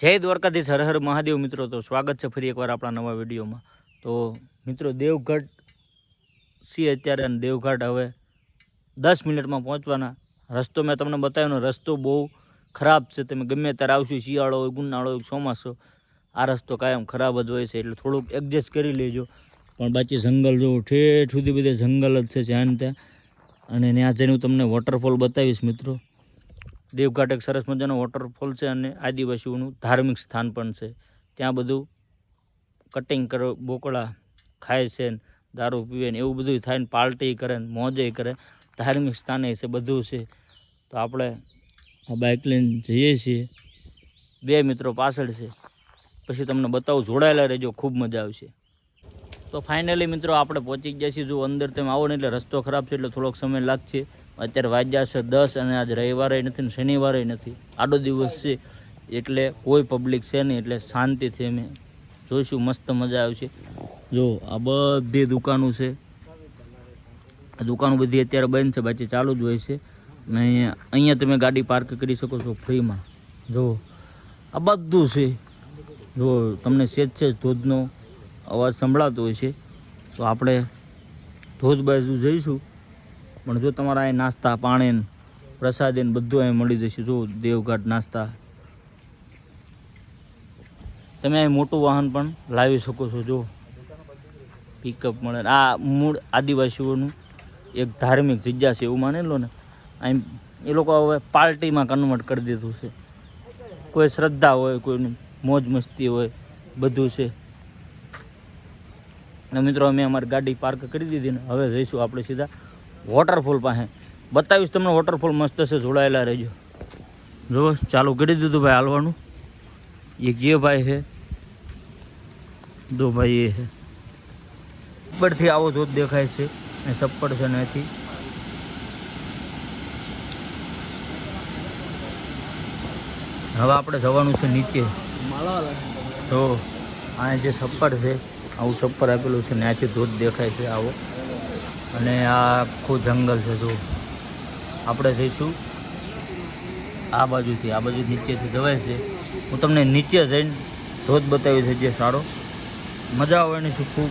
જય દ્વારકાધીશ, હર હર મહાદેવ મિત્રો. તો સ્વાગત છે ફરી એકવાર આપણા નવા વિડીયોમાં. તો મિત્રો દેવગઢ સી અત્યારે અને દેવઘાટ હવે દસ મિનિટમાં પહોંચવાના. રસ્તો મેં તમને બતાવ્યો રસ્તો બહુ ખરાબ છે. તમે ગમે ત્યારે આવશો, શિયાળો હોય ગુનાળો હોય, ચોમાસો, આ રસ્તો કાયમ ખરાબ જ હોય છે. એટલે થોડુંક એડજસ્ટ કરી લેજો. પણ બાકી જંગલ જો ઠેઠ સુધી બધે જંગલ જ છે જ્યાં ત્યાં. અને ત્યાં જઈને હું તમને વોટરફોલ બતાવીશ મિત્રો. દેવઘાટ એક સરસ મજાનો વોટરફોલ છે અને આદિવાસીઓનું ધાર્મિક સ્થાન પણ છે. ત્યાં બધું કટિંગ કરો બોકળા ખાય છે ને દારૂ પીવે ને એવું બધું થાય ને પાર્ટી કરે ને મોજે કરે. ધાર્મિક સ્થાને છે, બધું છે. તો આપણે આ બાઇક લઈને જઈએ છીએ. બે મિત્રો પાછળ છે. પછી તમને બતાવું, જોડાયેલા રહેજો, ખૂબ મજા આવશે. તો ફાઇનલી મિત્રો આપણે પહોંચી ગયા છીએ. જો અંદર તમે આવો ને એટલે રસ્તો ખરાબ છે, એટલે થોડોક સમય લાગશે. અત્યારે વાગ્યા છે દસ અને આજ રવિવારે નથી ને શનિવારે નથી. આડો દિવસ છે, એટલે કોઈ પબ્લિક છે નહીં, એટલે શાંતિથી અમે જોઈશું, મસ્ત મજા આવશે. જો, આ બધી દુકાનો છે. આ દુકાનો બધી અત્યારે બંધ છે, બાકી ચાલુ જ હોય છે. અને અહીંયા અહીંયા તમે ગાડી પાર્ક કરી શકો છો ફ્રીમાં. જો, આ બધું છે. જો, તમને સેજ છે ધોધનો અવાજ સંભળાતો હોય છે. તો આપણે ધોધ બાજુ જઈશું. પણ જો તમારા અહીં નાસ્તા, પાણી પ્રસાદી ને બધું અહીં મળી જશે, જો દેવઘાટ નાસ્તા. તમે અહીં મોટું વાહન પણ લાવી શકો છો, જો. પિકઅપ મળે. આ મૂળ આદિવાસીઓનું એક ધાર્મિક જગ્યા છે, એવું માની લો ને. અહીં એ લોકો હવે પાર્ટીમાં કન્વર્ટ કરી દીધું છે. કોઈ શ્રદ્ધા હોય, કોઈની મોજ મસ્તી હોય, બધું છે. અને મિત્રો, અમે અમારી ગાડી પાર્ક કરી દીધી ને, હવે જઈશું આપણે સીધા વોટરફોલ પાસે. બતાવીશ તમને વોટરફોલ મસ્ત છે, જોડાયેલા રહેજો. જો, ચાલુ કરી દીધું ભાઈ હાલવાનું. એક જે ભાઈ છે. દો ભાઈ એ છે. ઉપરથી આવો ધોધ દેખાય છે અને સપ્પડ છે નથી હવે આપણે જવાનું છે નીચે. તો આ જે સપ્પડ છે, આવું છપ્પર આપેલું છે ત્યાંથી ધોધ દેખાય છે, આવો. અને આ આખું જંગલ છે જો આપણે જઈશું. આ બાજુથી, આ બાજુ નીચેથી જવાય છે. હું તમને નીચે જઈને ધોધ બતાવી છે, જે સારો. મજા આવવાની છું ખૂબ.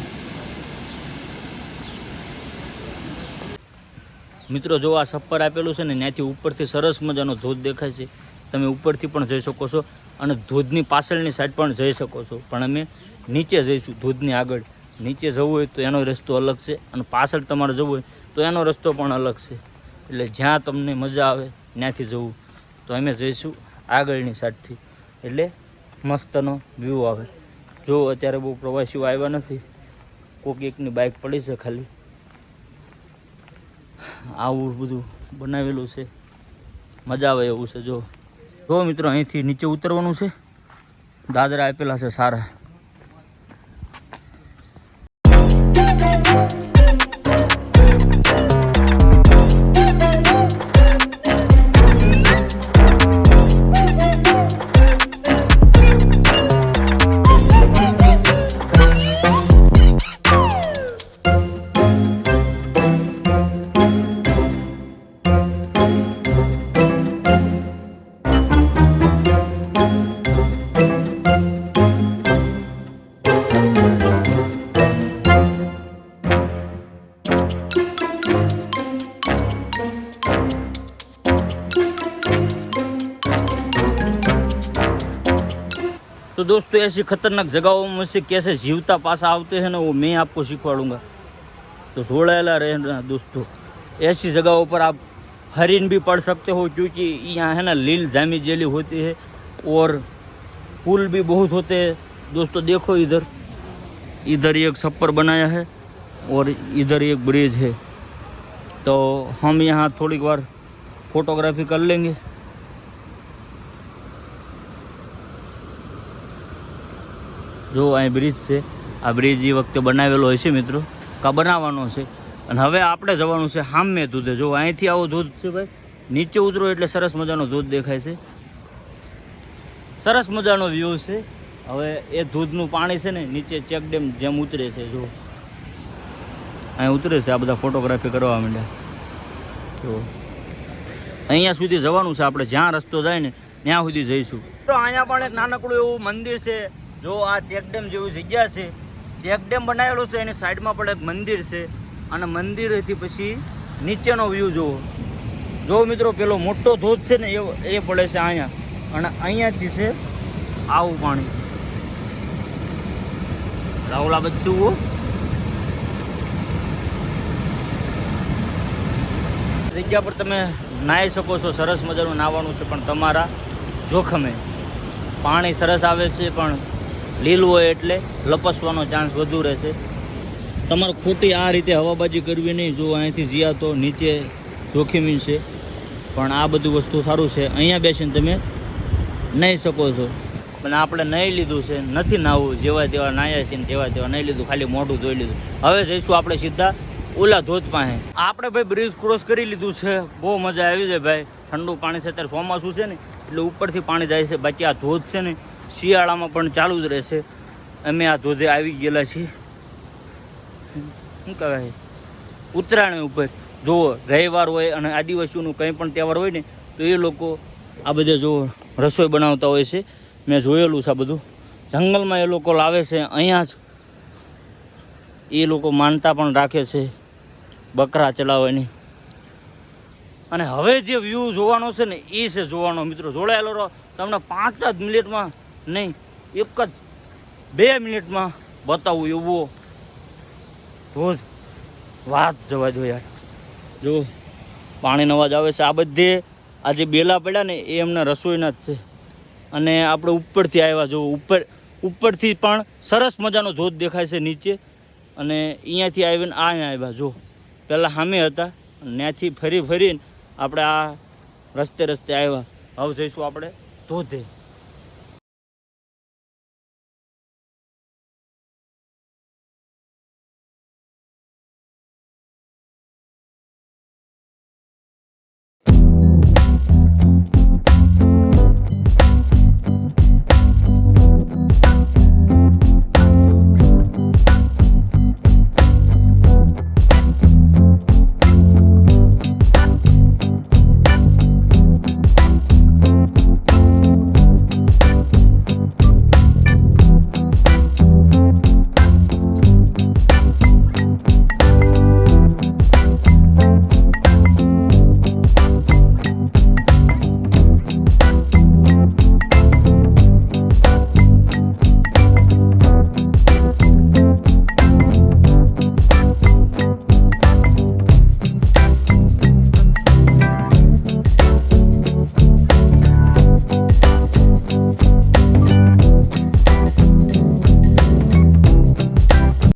મિત્રો, જો આ છપ્પર આપેલું છે ને, ત્યાંથી ઉપરથી સરસ મજાનો ધોધ દેખાય છે. તમે ઉપરથી પણ જઈ શકો છો અને ધોધની પાછળની સાઈડ પણ જઈ શકો છો. પણ અમે નીચે જઈશું, ધોધની આગળ. નીચે જવું હોય તો એનો રસ્તો અલગ છે અને પાછળ તમારે જવું હોય તો એનો રસ્તો પણ અલગ છે. એટલે જ્યાં તમને મજા આવે ત્યાંથી જવું. તો અમે જઈશું આગળની સાઈડથી. એટલે મસ્તનો વ્યૂ આવે. જો અત્યારે બહુ પ્રવાસીઓ આવ્યા નથી, કોઈક એકની બાઇક પડી છે ખાલી. આવું બધું બનાવેલું છે. મજા આવે એવું છે, જો. જો મિત્રો અહીંથી નીચે ઉતરવાનું છે. દાદરા આપેલા છે સારા. तो दोस्तों, ऐसी खतरनाक जगहों में से कैसे जीवता पासा आते हैं ना, वो मैं आपको सिखवाड़ूँगा। तो जोड़ेला रहना दोस्तों, ऐसी जगहों पर आप हरिन भी पढ़ सकते हो, क्योंकि यहाँ है ना, लील जामी जेली होती है और पुल भी बहुत होते हैं। दोस्तों, देखो इधर इधर एक छप्पर बनाया है और इधर एक ब्रिज है। तो हम यहाँ थोड़ी बार फोटोग्राफी कर लेंगे। જો અહીં બ્રિજ છે, આ બ્રિજ એ વખતે બનાવેલો હોય છે મિત્રો. કા બનાવવાનો છે. અને હવે આપણે જવાનું છે હામે ધોધે. જો અહીંથી આવો ધોધ છે ભાઈ, નીચે ઉતરો એટલે સરસ મજાનો ધોધ દેખાય છે. સરસ મજાનો વ્યૂ છે. હવે એ ધોધનું પાણી છે ને, નીચે ચેક ડેમ જેમ ઉતરે છે, જો. અહીં ઉતરે છે, આ બધા ફોટોગ્રાફી કરવા માંડ્યા. જો. અહીંયા સુધી જવાનું છે આપણે. જ્યાં રસ્તો જાય ને, ત્યાં સુધી જઈશું. તો અહીંયા પણ એક નાનકડું એવું મંદિર છે. જો આ ચેકડેમ જેવી જગ્યા છે ચેકડેમ બનાવેલો છે, એની સાઈડમાં પણ એક મંદિર છે. અને મંદિરેથી પછી નીચેનો વ્યૂ જુઓ. જો મિત્રો પેલો મોટો ધોધ છે ને, એ એ પડે છે અહીંયા. અને અહીંયાથી છે આવું પાણી. રાહુલા બચ્ચું જગ્યા પર તમે નાહી શકો છો, સરસ મજાનું નાહવાનું છે, પણ તમારા જોખમે. પાણી સરસ આવે છે, પણ લીલું હોય એટલે લપસવાનો ચાન્સ વધુ રહેશે. તમારે ખોટી આ રીતે હવાબાજી કરવી નહીં. જો અહીંથી જીયા તો નીચે જોખમી છે. પણ આ બધું વસ્તુ સારું છે. અહીંયા બેસીને તમે નહીં શકો છો. પણ આપણે નહીં લીધું છે. નથી નાહવું જેવા તેવા નાયા છે ને તેવા નહીં લીધું. ખાલી મોઢું ધોઈ લીધું. હવે જઈશું આપણે સીધા ઓલા ધોધ પાસે. આપણે ભાઈ બ્રિજ ક્રોસ કરી લીધું છે. બહુ મજા આવી છે ભાઈ. ઠંડુ પાણી છે. અત્યારે ચોમાસું છે ને, એટલે ઉપરથી પાણી જાય છે. બાકી આ ધોધ છે ને શિયાળામાં પણ ચાલુ જ રહેશે. અમે આ ધોધે આવી ગયેલા છીએ. શું કહેવાય? ઉત્તરાયણ ઉપર જુઓ રવિવાર હોય અને આદિવાસીઓનું કંઈ પણ તહેવાર હોય ને, તો એ લોકો આ બધે જો રસોઈ બનાવતા હોય છે. મેં જોયેલું છે આ બધું. જંગલમાં એ લોકો લાવે છે અહીંયા જ. એ લોકો માનતા પણ રાખે છે બકરા ચલાવવાની. અને હવે જે વ્યૂ જોવાનો છે ને, એ છે જોવાનો. મિત્રો, જોડાયેલો રહો. તમને પાંચ જ મિનિટમાં નહીં, એક જ બે મિનિટમાં બતાવું એવો ધોધ વાત જવા દો યાર. જો, પાણીનો અવાજ આવે છે. આ બધે આ જે બેલા પડ્યા ને, એ એમના રસોઈના જ છે. અને આપણે ઉપરથી આવ્યા જો, ઉપર, ઉપરથી પણ સરસ મજાનો ધોધ દેખાય છે નીચે. અને અહીંયાથી આવીને આ આવ્યા, જો. પહેલાં સામે હતા ત્યાંથી ફરી ફરીને આપણે આ રસ્તે રસ્તે આવ્યા. હવે જઈશું આપણે ધોધે.